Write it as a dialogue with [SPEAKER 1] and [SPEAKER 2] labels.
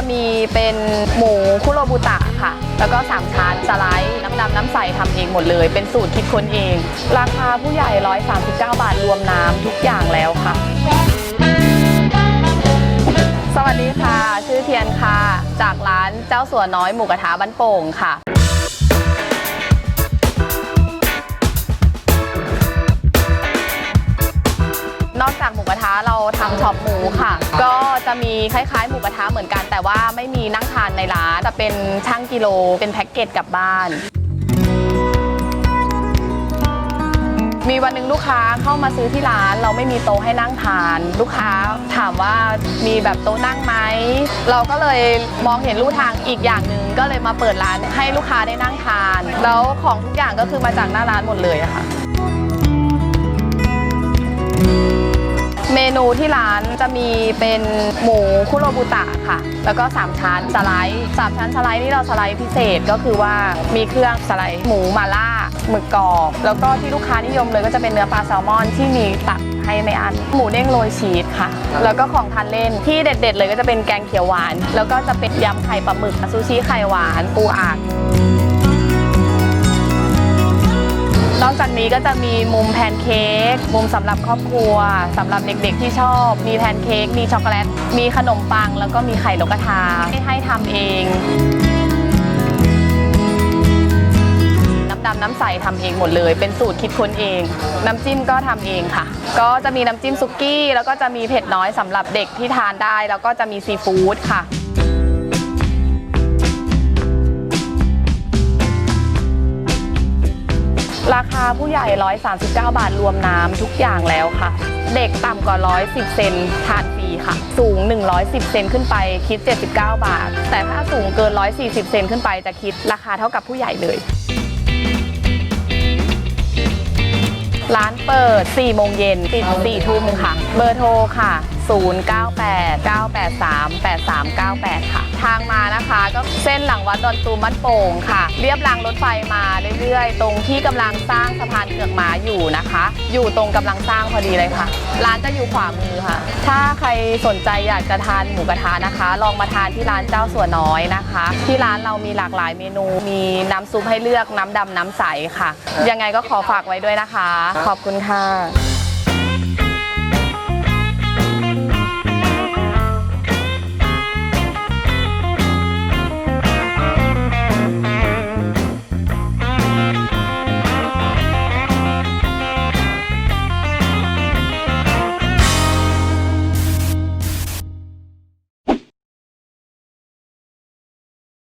[SPEAKER 1] จะมีเป็นหมูคุโรบุตะค่ะ แล้วก็สามชั้นสไลด์น้ำดำน้ำใสทำเองหมดเลย เป็นสูตรคิดค้นเอง ราคาผู้ใหญ่ 139 บาทรวมน้ำทุกอย่างแล้วค่ะ สวัสดีค่ะ ชื่อเทียนค่ะ จากร้านเจ้าสัวน้อยหมูกระทะบ้านโป่งค่ะ จะมีคล้ายๆหมูกระทะเหมือนกัน แต่ว่าไม่มีนั่งทานในร้านจะเป็นช่างกิโล เป็นแพ็กเกจกลับบ้าน มีวันหนึ่งลูกค้าเข้ามาซื้อที่ร้าน เราไม่มีโต๊ะให้นั่งทาน ลูกค้าถามว่ามีแบบโต๊ะนั่งไหมเราก็เลยมองเห็นลู่ทางอีกอย่างหนึ่งก็เลยมาเปิดร้านให้ลูกค้าได้นั่งทาน แล้วของทุกอย่างก็คือมาจากหน้าร้านหมดเลยอะค่ะ นูที่ร้านจะมีเป็นหมูคุโรบุตะค่ะ แล้วก็ 3 ชั้นสไลด์3ชั้นสไลด์นี่เราสไลด์พิเศษก็คือว่ามีเครื่องสไลด์หมูมาล่าหมึกกรอบแล้วก็ที่ลูกค้านิยมเลยก็จะเป็นเนื้อปลาแซลมอนที่มีตักให้ไม่อันหมูเด้งโรยชีสค่ะ แล้วก็ของทานเล่นที่เด็ด ๆ เลยก็จะเป็นแกงเขียวหวาน แล้วก็จะเป็นยำไข่ปลาหมึกซูชิไข่หวานปูอัด อกจากนี้ก็จะมีมุมแพนเค้กมุมสำหรับครอบครัวสำหรับเด็กๆที่ชอบ มีแพนเค้กมีช็อกโกแลต มีขนมปัง แล้วก็มีไข่นกกระทาให้ให้ทำเองน้ำดำน้ำใสทำเองหมดเลย เป็นสูตรคิดค้นเอง น้ำจิ้มก็ทำเองค่ะ ก็จะมีน้ำจิ้มซุกี้ แล้วก็จะมีเผ็ดน้อยสำหรับเด็กที่ทานได้ แล้วก็จะมีซีฟู้ดค่ะ ราคาผู้ใหญ่ 139 บาทรวมน้ำทุกอย่างแล้วค่ะ เด็กต่ำกว่า 110 เซนทานฟรีค่ะ สูง 110 เซนขึ้นไปคิด 79 บาท แต่ถ้าสูงเกิน 140 เซนขึ้นไปจะคิดราคาเท่ากับผู้ใหญ่เลย ร้านเปิด 4 โมงเย็นปิด 4 ทุ่มค่ะ เบอร์โทรค่ะ 098 983 8398 ค่ะ ทางมานะคะ ก็เส้นหลังวัดดอนตูมบ้านโป่งค่ะ เรียบรางรถไฟมาเรื่อยๆ ตรงที่กำลังสร้างสะพานเกือกม้าอยู่นะคะ อยู่ตรงกำลังสร้างพอดีเลยค่ะ ร้านจะอยู่ขวามือค่ะ ถ้าใครสนใจอยากจะทานหมูกระทะนะคะ ลองมาทานที่ร้านเจ้าสัวน้อยนะคะ ที่ร้านเรามีหลากหลายเมนู มีน้ำซุปให้เลือกน้ำดำน้ำใสค่ะ ยังไงก็ขอฝากไว้ด้วยนะคะ ขอบคุณค่ะ